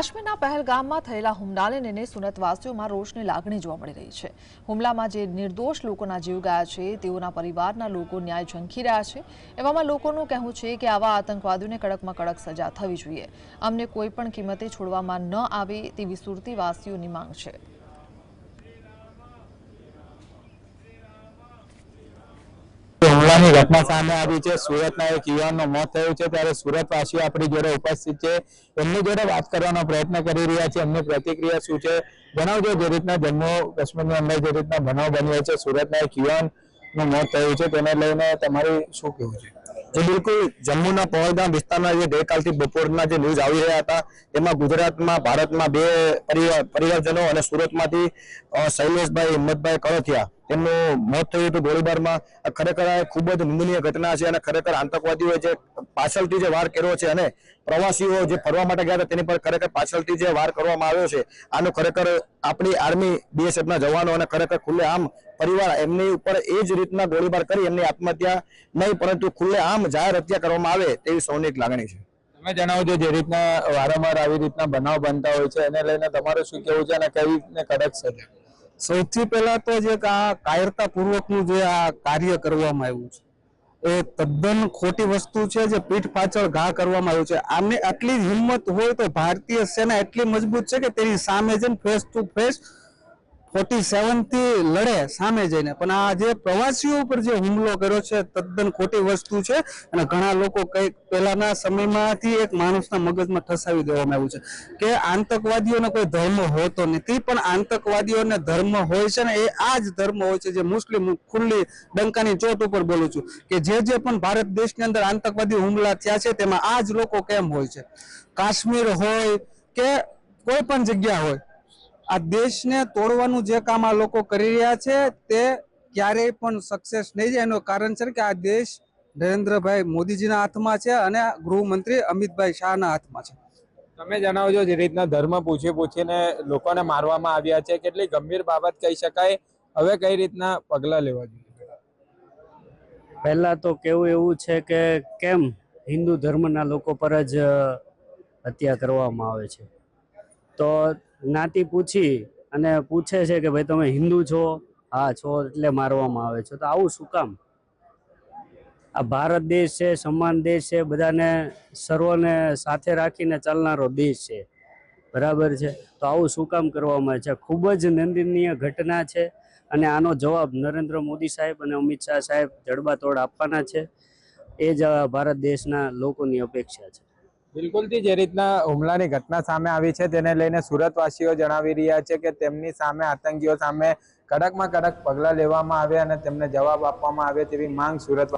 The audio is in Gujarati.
કાશ્મીરના પહેલગામમાં થયેલા હુમલાને લઈને સુરતવાસીઓમાં રોષની લાગણી જોવા મળી રહી છે. હુમલામાં જે નિર્દોષ લોકોના જીવ ગયા છે, તેઓના પરિવારના લોકો ન્યાય ઝંખી રહ્યા છે. એવામાં લોકોનું કહેવું છે કે આવા આતંકવાદીઓને કડકમાં કડક સજા થવી જોઈએ. અમને કોઈ પણ કિંમતે છોડવામાં ન આવે તેવી સુરતીવાસીઓની માંગ છે. હુમલાની ઘટના સામે આવી છે. સુરતના એક યુવાનનું મોત થયું છે. ત્યારે સુરતવાસીઓ આપણી જોડે ઉપસ્થિત છે. એમની જોડે વાત કરવાનો પ્રયત્ન કરી રહ્યા છે. એમની પ્રતિક્રિયા શું છે? જણાવજો જે રીતના જમ્મુ કાશ્મીરની અંદર જે રીતના બનાવ બન્યો છે. સુરતના એક યુવાનનું મોત થયું છે. તેને લઈને તમારું શું કહેવું છે? જે, બિલકુલ. જમ્મુના પહલગામ વિસ્તારના જે ગઈકાલથી બપોરના જે ન્યૂઝ આવી રહ્યા હતા એમાં ગુજરાતમાં, ભારતમાં બે પરિવાર પરિવારજનો અને સુરતમાંથી શૈલેષભાઈ, હિંમતભાઈ કળથિયા તેમનું મોત થયું હતું ગોળીબારમાં. ખરેખર આ ખૂબ જ નિંદનીય ઘટના છે અને ખરેખર આતંકવાદીઓએ જે પાછળથી જે વાર કર્યો છે અને પ્રવાસીઓ જે ફરવા માટે ગયા હતા તેની પર ખરેખર પાછળથી જે વાર કરવામાં આવ્યો છે, આનું ખરેખર આપણી આર્મી બીએસએફના જવાનો અને ખરેખર ખુલ્લે આમ પરિવાર એમની ઉપર એ જ રીતના ગોળીબાર કરી એમની આત્મહત્યા નહીં, પરંતુ ખુલ્લે આમ જાહેર હત્યા કરવામાં આવે તેવી સૌની એક લાગણી છે. તમે જણાવજો જે રીતના વારંવાર આવી રીતના બનાવ બનતા હોય છે, એને લઈને તમારું શું કેવું છે અને કઈ રીતને કડક સજા સૌથી પહેલા તો જે આ કાયરતા પૂર્વકનું જે આ કાર્ય કરવામાં આવ્યું છે, એ તદ્દન ખોટી વસ્તુ છે જે પીઠ પાછળ ઘા કરવામાં આવ્યું છે. આમને આટલી જ હિંમત હોય તો ભારતીય સેના એટલી મજબૂત છે કે તેની સામે જઈને ફેસ ટુ ફેસ ફોર્ટી સેવનથી લડે સામે જઈને. પણ આ જે પ્રવાસીઓ ઉપર જે હુમલો કર્યો છે, તદ્દન ખોટી વસ્તુ છે અને ઘણા લોકો કંઈક પહેલાના સમયમાંથી એક માણસના મગજમાં ઠસાવી દેવામાં આવ્યું છે કે આતંકવાદીઓને કોઈ ધર્મ હોતો નથી, પણ આતંકવાદીઓને ધર્મ હોય છે ને એ આ જ ધર્મ હોય છે જે મુસ્લિમ ખુલ્લી ડંકાની ચોટ ઉપર બોલું છું કે જે જે પણ ભારત દેશની અંદર આતંકવાદી હુમલા થયા છે તેમાં આ જ લોકો કેમ હોય છે? કાશ્મીર હોય કે કોઈ પણ જગ્યા હોય આ દેશને તોડવાનું જે કામ આ લોકો કરી રહ્યા છે તે ક્યારેય પણ સક્સેસ નહીં જાય. એનું કારણ છે કે આ દેશ નરેન્દ્રભાઈ મોદીજીના હાથમાં છે અને ગૃહમંત્રી અમિતભાઈ શાહના હાથમાં છે. તમે જણાવજો જે રીતના ધર્મ પૂછી પૂછીને લોકોને મારવામાં આવ્યા છે કેટલી ગંભીર બાબત કહી શકાય? હવે કઈ રીતના પગલાં લેવા જોઈએ? પહેલાં તો કેવું એવું છે કે કેમ હિન્દુ ધર્મના લોકો પર જ હત્યા કરવામાં આવે છે? તો જ્ઞાતિ પૂછી અને પૂછે છે કે ભાઈ તમે હિન્દુ છો? હા, છો એટલે મારવામાં આવે છે. તો આવું શું કામ? આ ભારત દેશ છે, સમાન દેશ છે, બધાને સર્વને સાથે રાખીને ચાલનારો દેશ છે. બરાબર છે? તો આવું શું કામ કરવામાં છે? ખૂબ જ નિંદનીય ઘટના છે અને આનો જવાબ નરેન્દ્ર મોદી સાહેબ અને અમિત શાહ સાહેબ જડબાતોડ આપવાના છે. એ જ ભારત દેશના લોકોની અપેક્ષા છે. બિલકુલથી જે રીતના હુમલાની ઘટના સામે આવી છે તેને લઈને સુરતવાસીઓ જણાવી રહ્યા છે કે તેમની સામે આતંકીઓ સામે કડકમાં કડક પગલાં લેવામાં આવે અને તેમને જવાબ આપવામાં આવે તેવી માંગ સુરત